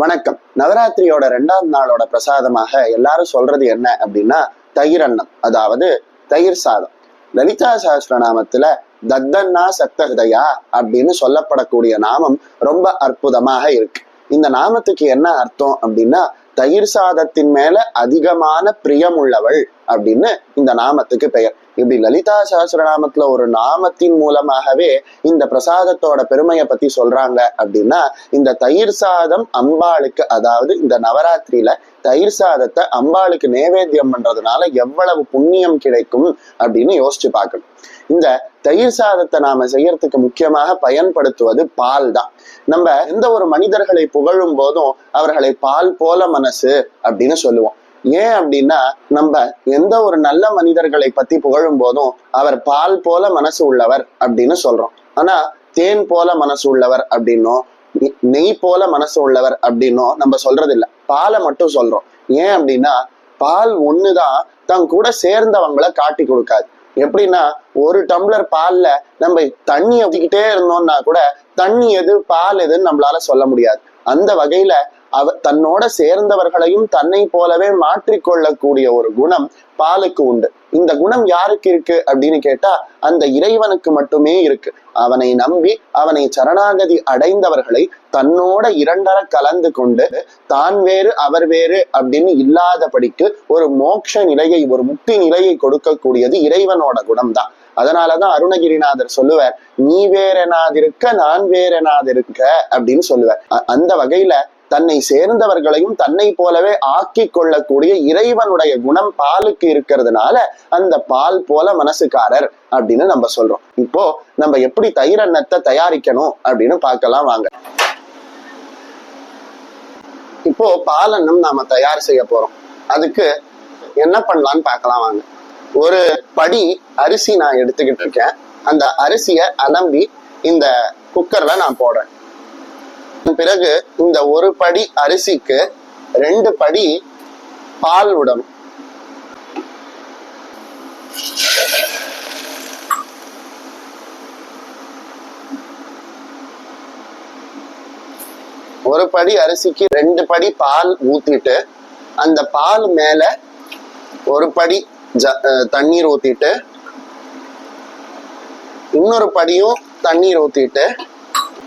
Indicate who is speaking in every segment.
Speaker 1: வணக்கம். நவராத்திரியோட ரெண்டாம் நாளோட பிரசாதமாக எல்லாரும் சொல்றது என்ன அப்படின்னா தயிர் அன்னம். அதாவது தயிர் சாதம். லலிதா சஹஸ்ரநாமத்துல தத்தன்னா சக்தஹதயா அப்படின்னு சொல்லப்படக்கூடிய நாமம் ரொம்ப அற்புதமாக இருக்கு. இந்த நாமத்துக்கு என்ன அர்த்தம் அப்படின்னா தயிர் சாதத்தின் மேல அதிகமான பிரியமுள்ளவள் அப்படின்னு இந்த நாமத்துக்கு பெயர். இப்படி லலிதா சஹஸ்ரநாமத்துல ஒரு நாமத்தின் மூலமாகவே இந்த பிரசாதத்தோட பெருமையை பத்தி சொல்றாங்க அப்படின்னா இந்த தயிர் சாதம் அம்பாளுக்கு அதாவது இந்த நவராத்திரியில தயிர் சாதத்தை அம்பாளுக்கு நேவேத்தியம் பண்றதுனால எவ்வளவு புண்ணியம் கிடைக்கும் அப்படின்னு யோசிச்சு பார்க்கணும். இந்த தயிர் சாதத்தை நாம செய்யறதுக்கு முக்கியமாக பயன்படுத்துவது பால் தான் நம்ம எந்த ஒரு மனிதர்களை புகழும் போதும் அவர்களை பால் போல மனசு அப்படின்னு சொல்லுவோம். ஏன் அப்படின்னா நம்ம எந்த ஒரு நல்ல மனிதர்களை பத்தி புகழும் போதும் அவர் பால் போல மனசு உள்ளவர் அப்படின்னு சொல்றோம். ஆனா தேன் போல மனசு உள்ளவர் அப்படின்னும் நெய் போல மனசு உள்ளவர் அப்படின்னும் நம்ம சொல்றது இல்ல பாலை மட்டும் சொல்றோம். ஏன் அப்படின்னா பால் ஒண்ணுதான் தன் கூட சேர்ந்தவங்களை காட்டி கொடுக்காது. எப்படின்னா ஒரு டம்ளர் பால்ல நம்ம தண்ணி ஊத்திக்கிட்டே இருந்தோம்னா கூட தண்ணி எது பால் எதுன்னு நம்மளால சொல்ல முடியாது. அந்த வகையில அவ தன்னோட சேர்ந்தவர்களையும் தன்னை போலவே மாற்றிக்கொள்ளக்கூடிய ஒரு குணம் பாலுக்கு உண்டு. இந்த குணம் யாருக்கு இருக்கு அப்படின்னு கேட்டா அந்த இறைவனுக்கு மட்டுமே இருக்கு. அவனை நம்பி அவனை சரணாகதி அடைந்தவர்களை தன்னோட இரண்டர கலந்து கொண்டு தான் வேறு அவர் வேறு அப்படின்னு இல்லாதபடிக்கு ஒரு மோட்ச நிலையை ஒரு முக்தி நிலையை கொடுக்கக்கூடியது இறைவனோட குணம்தான். அதனாலதான் அருணகிரிநாதர் சொல்லுவார் நீ வேறனாதிருக்க நான் வேறனாதிருக்க அப்படின்னு சொல்லுவார். அந்த வகையில தன்னை சேர்ந்தவர்களையும் தன்னை போலவே ஆக்கி கொள்ளக்கூடிய இறைவனுடைய குணம் பாலுக்கு இருக்கிறதுனால அந்த பால் போல மனசுக்காரர் அப்படின்னு நம்ம சொல்றோம். இப்போ நம்ம எப்படி தயிர் அன்னத்தை தயாரிக்கணும் அப்படின்னு பார்க்கலாம் வாங்க. இப்போ பாலன்னம் நாம தயார் செய்ய போறோம். அதுக்கு என்ன பண்ணலாம்னு பார்க்கலாம் வாங்க. ஒரு படி அரிசி நான் எடுத்துக்கிட்டு இருக்கேன். அந்த அரிசியை அலம்பி இந்த குக்கர்ல நான் போடுறேன். பிறகு இந்த ஒரு படி அரிசிக்கு ரெண்டு படி பால் விடணும். ஒரு படி அரிசிக்கு ரெண்டு படி பால் ஊத்திட்டு அந்த பால் மேல ஒரு படி ஜ- அஹ் தண்ணீர் ஊத்திட்டு இன்னொரு படியும் தண்ணீர் ஊத்திட்டு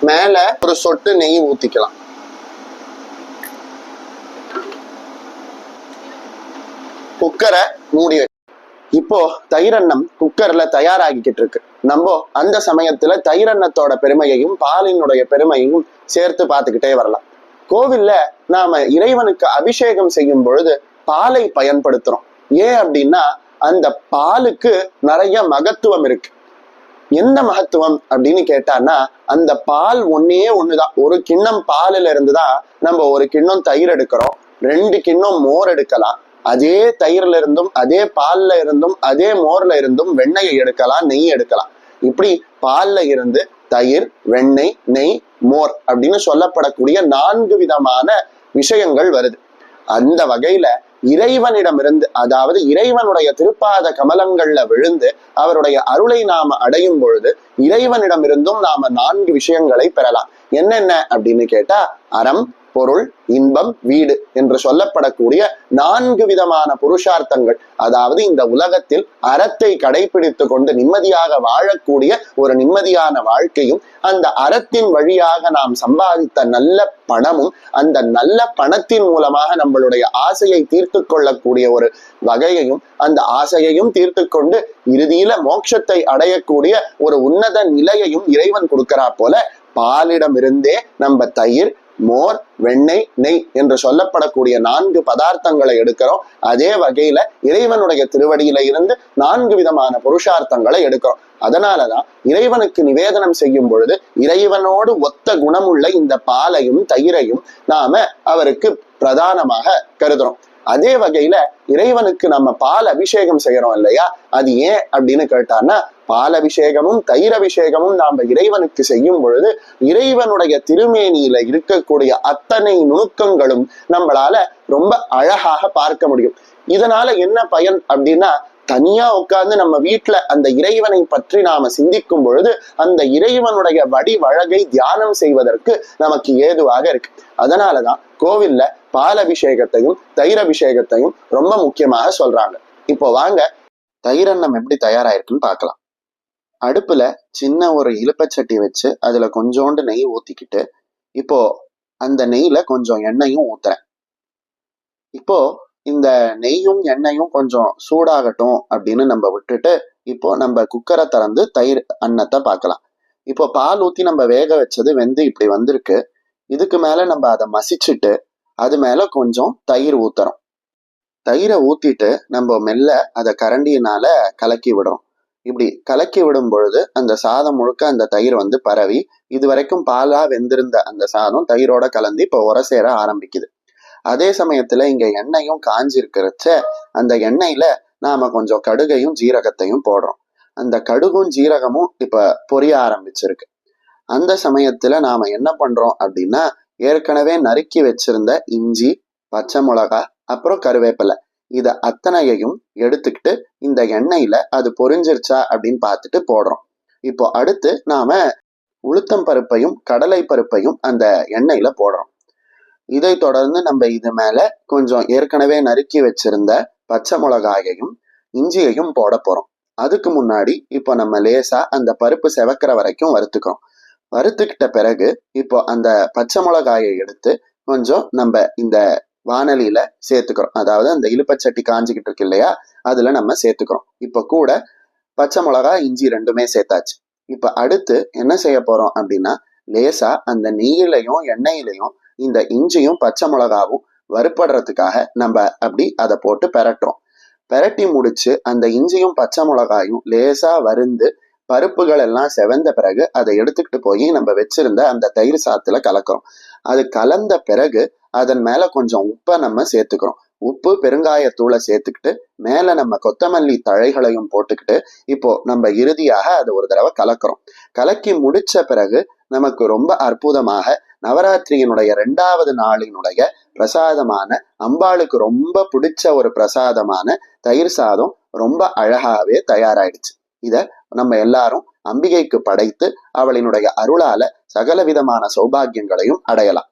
Speaker 1: மேல ஒரு சொட்டு நெய் ஊத்திக்கலாம். குக்கரை மூடி இப்போ தயிரன்னம் குக்கர்ல தயாராகிக்கிட்டு இருக்கு. நம்ம அந்த சமயத்துல தயிரன்னத்தோட பெருமையையும் பாலினுடைய பெருமையையும் சேர்த்து பார்த்துக்கிட்டே வரலாம். கோவில்ல நாம இறைவனுக்கு அபிஷேகம் செய்யும் பொழுது பாலை பயன்படுத்துறோம். ஏன் அப்படின்னா அந்த பாலுக்கு நிறைய மகத்துவம் இருக்கு. என்ன மகத்துவம் அப்படின்னு கேட்டான்னா அந்த பால் ஒன்னே ஒண்ணுதான். ஒரு கிண்ணம் பாலில இருந்து தான் நம்ம ஒரு கிண்ணம் தயிர் எடுக்கிறோம். ரெண்டு கிண்ணம் மோர் எடுக்கலாம். அதே தயிர்ல இருந்தும் அதே பால்ல இருந்தும் அதே மோர்ல இருந்தும் வெண்ணெயை எடுக்கலாம் நெய் எடுக்கலாம். இப்படி பால்ல இருந்து தயிர் வெண்ணெய் நெய் மோர் அப்படின்னு சொல்லப்படக்கூடிய நான்கு விதமான விஷயங்கள் வருது. அந்த வகையில இறைவனிடமிருந்து அதாவது இறைவனுடைய திருப்பாத கமலங்கள்ல விழுந்து அவருடைய அருளை நாம அடையும் பொழுது இறைவனிடமிருந்தும் நாம நான்கு விஷயங்களை பெறலாம். என்னென்ன அப்படின்னு கேட்டா அறம் பொருள் இன்பம் வீடு என்று சொல்லப்படக்கூடிய நான்கு விதமான புருஷார்த்தங்கள். அதாவது இந்த உலகத்தில் அறத்தை கடைபிடித்து கொண்டு நிம்மதியாக வாழக்கூடிய ஒரு நிம்மதியான வாழ்க்கையும் அந்த அறத்தின் வழியாக நாம் சம்பாதித்த நல்ல பணமும் அந்த நல்ல பணத்தின் மூலமாக நம்மளுடைய ஆசையை தீர்த்து கொள்ளக்கூடிய ஒரு வகையையும் அந்த ஆசையையும் தீர்த்து கொண்டு இறுதியில மோட்சத்தை அடையக்கூடிய ஒரு உன்னத நிலையையும் இறைவன் கொடுக்கிறா போல பாலிடமிருந்தே நம்ம தயிர் மோர் வெண்ணெய் நெய் என்று சொல்லப்படக்கூடிய நான்கு பதார்த்தங்களை எடுக்கிறோம். அதே வகையில இறைவனுடைய திருவடியில இருந்து நான்கு விதமான புருஷார்த்தங்களை எடுக்கிறோம். அதனாலதான் இறைவனுக்கு நிவேதனம் செய்யும் பொழுது இறைவனோடு ஒத்த குணமுள்ள இந்த பாலையும் தயிரையும் நாம அவருக்கு பிரதானமாக கருதுறோம். அதே வகையில இறைவனுக்கு நம்ம பால் அபிஷேகம் செய்யறோம் இல்லையா? அது ஏன் அப்படின்னு கேட்டான்னா பால் அபிஷேகமும் தயிர் அபிஷேகமும் நாம இறைவனுக்கு செய்யும் பொழுது இறைவனுடைய திருமேனியில இருக்கக்கூடிய அத்தனை நுணுக்கங்களும் நம்மளால ரொம்ப அழகாக பார்க்க முடியும். இதனால என்ன பயன் அப்படின்னா தனியா உட்கார்ந்து நம்ம வீட்டுல அந்த இறைவனை பற்றி நாம சிந்திக்கும் பொழுது அந்த இறைவனுடைய வடி வழகை தியானம் செய்வதற்கு நமக்கு ஏதுவாக இருக்கு. அதனாலதான் கோவில்ல பால் அபிஷேகத்தையும் தயிர் அபிஷேகத்தையும் ரொம்ப முக்கியமாக சொல்றாங்க. இப்போ வாங்க தயிரன்னம் எப்படி தயாராயிருக்குன்னு பார்க்கலாம். அடுப்பில் சின்ன ஒரு இழுப்பச்சட்டி வச்சு அதில் கொஞ்சோண்டு நெய் ஊற்றிக்கிட்டு இப்போ அந்த நெய்யில் கொஞ்சம் எண்ணெயும் ஊற்றுறேன் இப்போ இந்த நெய்யும் எண்ணெயும் கொஞ்சம் சூடாகட்டும் அப்படின்னு நம்ம விட்டுட்டு இப்போ நம்ம குக்கரை திறந்து தயிர் அன்னத்தை பார்க்கலாம் இப்போ பால் ஊற்றி நம்ம வேக வச்சது வெந்து இப்படி வந்திருக்கு. இதுக்கு மேலே நம்ம அதை மசிச்சுட்டு அது மேலே கொஞ்சம் தயிர் ஊற்றுறோம் தயிரை ஊற்றிட்டு நம்ம மெல்ல அதை கரண்டியினால கலக்கி விடுறோம் இப்படி கலக்கி விடும் பொழுது அந்த சாதம் முழுக்க அந்த தயிர் வந்து பரவி இது வரைக்கும் பாலா வெந்திருந்த அந்த சாதம் தயிரோட கலந்து இப்போ உரசேர ஆரம்பிக்குது. அதே சமயத்துல இங்க எண்ணெயும் காஞ்சிருக்கிறச்ச அந்த எண்ணெயில நாம கொஞ்சம் கடுகையும் ஜீரகத்தையும் போடுறோம். அந்த கடுகும் ஜீரகமும் இப்ப பொரிய ஆரம்பிச்சிருக்கு. அந்த சமயத்துல நாம என்ன பண்றோம் அப்படின்னா ஏற்கனவே நறுக்கி வச்சிருந்த இஞ்சி பச்சை மிளகா அப்புறம் கருவேப்பிலை இதை அத்தனையையும் எடுத்துக்கிட்டு இந்த எண்ணெயில அது பொரிஞ்சிருச்சா அப்படின்னு பார்த்துட்டு போடுறோம். இப்போ அடுத்து நாம உளுத்தம் பருப்பையும் கடலை பருப்பையும் அந்த எண்ணெயில போடுறோம். இதை தொடர்ந்து நம்ம இது மேல கொஞ்சம் ஏற்கனவே நறுக்கி வச்சிருந்த பச்சை மிளகாயையும் இஞ்சியையும் போட போறோம். அதுக்கு முன்னாடி இப்போ நம்ம லேசா அந்த பருப்பு செவக்கிற வரைக்கும் வறுத்துக்கிறோம் வறுத்துக்கிட்ட பிறகு இப்போ அந்த பச்சை மிளகாயை எடுத்து கொஞ்சம் நம்ம இந்த வானலியில சேர்த்துக்கிறோம். அதாவது அந்த இழுப்பச்சட்டி காஞ்சிக்கிட்டு இருக்கு இல்லையா? அதுல நம்ம சேர்த்துக்கிறோம். இப்போ கூட பச்சை மிளகா இஞ்சி ரெண்டுமே சேர்த்தாச்சு. இப்போ அடுத்து என்ன செய்ய போறோம் அப்படின்னா லேசா அந்த நெய்யிலையும் எண்ணெயிலையும் இந்த இஞ்சியும் பச்சை மிளகாவும் வறுப்படுறதுக்காக நம்ம அப்படி அதை போட்டு பெரட்டுறோம். பெரட்டி முடிச்சு அந்த இஞ்சியும் பச்சை மிளகாயும் லேசா வருந்து பருப்புகள் எல்லாம் செவந்த பிறகு அதை எடுத்துக்கிட்டு போய் நம்ம வச்சிருந்த அந்த தயிர் சாத்துல கலக்கிறோம். அது கலந்த பிறகு அதன் மேல கொஞ்சம் உப்பை நம்ம சேர்த்துக்கிறோம். உப்பு பெருங்காயத்தூளை சேர்த்துக்கிட்டு மேலே நம்ம கொத்தமல்லி தழைகளையும் போட்டுக்கிட்டு இப்போ நம்ம இறுதியாக அதை ஒரு தடவை கலக்கிறோம். கலக்கி முடிச்ச பிறகு நமக்கு ரொம்ப அற்புதமாக நவராத்திரியினுடைய ரெண்டாவது நாளினுடைய பிரசாதமான அம்பாளுக்கு ரொம்ப பிடிச்ச ஒரு பிரசாதமான தயிர் சாதம் ரொம்ப அழகாவே தயாராயிடுச்சு. இதை நம்ம எல்லாரும் அம்பிகைக்கு படைத்து அவளினுடைய அருளால சகல விதமான சௌபாகியங்களையும் அடையலாம்.